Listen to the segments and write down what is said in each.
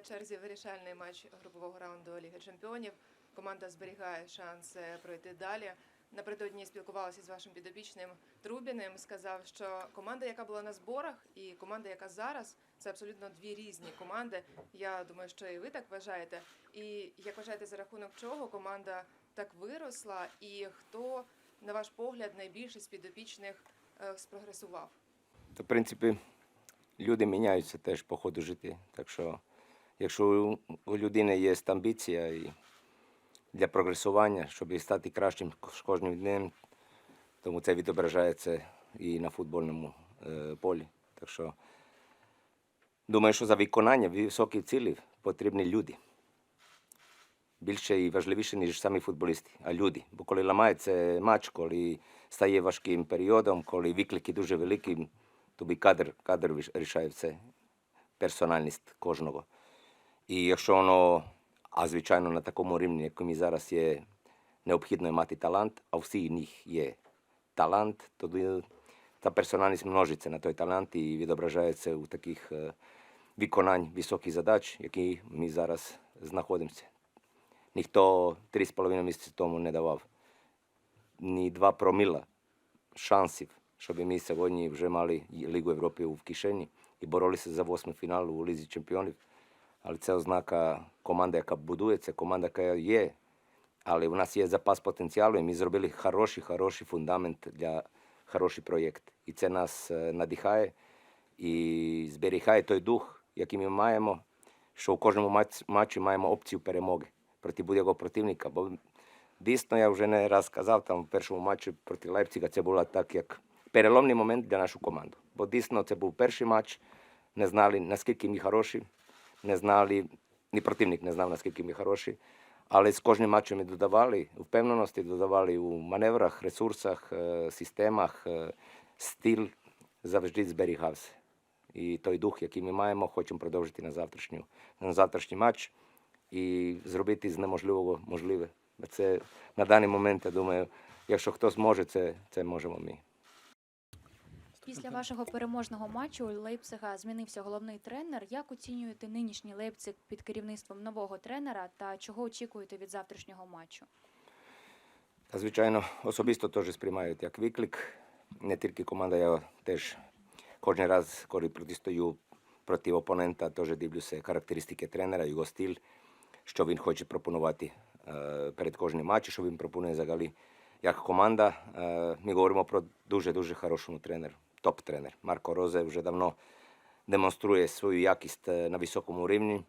Черзі вирішальний матч групового раунду Ліги Чемпіонів. Команда зберігає шанс пройти далі. Напередодні спілкувалася з вашим підопічним Трубіним. Сказав, що команда, яка була на зборах, і команда, яка зараз, це абсолютно дві різні команди. Я думаю, що і ви так вважаєте. І як вважаєте, за рахунок чого команда так виросла, і хто, на ваш погляд, найбільше з підопічних е, спрогресував? То, в принципі, люди міняються теж по ходу життя. Так що, якщо у- людини є амбіція і для прогресування, щоб стати кращим з кожним днем, тому це відображається і на футбольному е, полі. Так що, думаю, що за виконання високих цілей потрібні люди. Більше і важливіше, ніж самі футболісти, а люди. Бо коли ламається матч, коли стає важким періодом, коли виклики дуже великі, тобі кадр, кадр рішає все, персональність кожного. І якщо воно, а звичайно на такому рівні, як ми зараз є, необхідно мати талант, а всі них є талант, тоді та персональність множиться на той талант і відображається у таких е, виконань високих задач, які ми зараз знаходимося. Ніхто три з половиною місяці тому не давав ні два проміла шансів, щоб ми сьогодні вже мали Лігу Європи в кишені і боролися за восьмий фінал у Лізі Чемпіонів. Але це ознака команди, яка будується, команда, яка є. Але у нас є запас потенціалу, і ми зробили хороший, хороший фундамент для хороший проєкт. І це нас надихає і зберігає той дух, який ми маємо, що у кожному матч- матчі маємо опцію перемоги проти будь-якого противника. Бо дійсно я вже не раз казав там в першому матчі проти Лейпцига, це було так, як переломний момент для нашу команду. Бо дійсно це був перший матч, не знали, наскільки ми хороші, не знали, ні противник не знав, наскільки ми хороші. Але з кожним матчем ми додавали впевненості, додавали у маневрах, ресурсах, системах, стиль завжди зберігався. І той дух, який ми маємо, хочемо продовжити на завтрашню, на завтрашній матч і зробити з неможливого можливе. Це на даний момент, я думаю, якщо хтось може, це, це можемо ми. Після вашого переможного матчу у Лейпцига змінився головний тренер. Як оцінюєте нинішній Лейпциг під керівництвом нового тренера та чого очікуєте від завтрашнього матчу? Та, звичайно, особисто теж сприймають як виклик. Не тільки команда, я теж кожен раз, коли протистою проти опонента, теж дивлюся характеристики тренера, його стиль, що він хоче пропонувати е, перед кожним матчем, що він пропонує взагалі. Як команда, ми говоримо про дуже-дуже хорошому тренеру, топ-тренер. Марко Розе вже давно демонструє свою якість на високому рівні.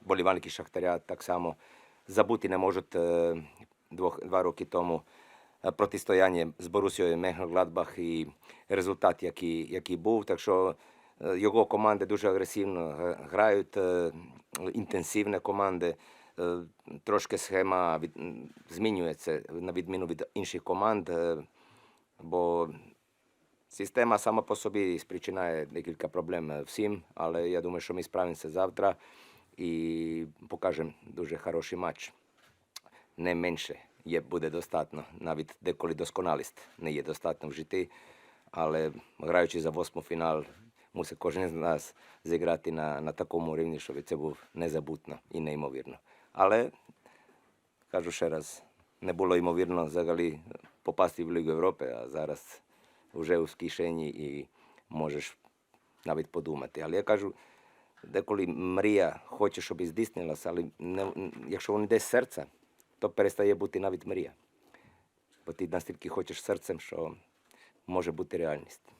Болівальники Шахтаря так само забути не можуть два роки тому протистояння з Борусією Мехл-Гладбах і результат, який, який був. Так що його команди дуже агресивно грають, інтенсивні команди. Е, Трошки схема від, змінюється на відміну від інших команд, е, бо Система сама по собі спричиняє декілька проблем е, всім, але я думаю, що ми справимося завтра і покажемо дуже хороший матч. Не менше є, буде достатньо, навіть деколи досконалість не є достатньо в житті, але граючи за восьмий фінал, мусить кожен з нас зіграти на, на такому рівні, щоб це був незабутно і неймовірно. Але кажу ще раз, не було ймовірно взагалі попасти в Лігу Європи, а зараз вже в кишені і можеш навіть подумати. Але я кажу, деколи мрія хоче, щоб і здійснилася, але не, якщо вона йде з серця, то перестає бути навіть мрія. Бо ти настільки хочеш серцем, що може бути реальність.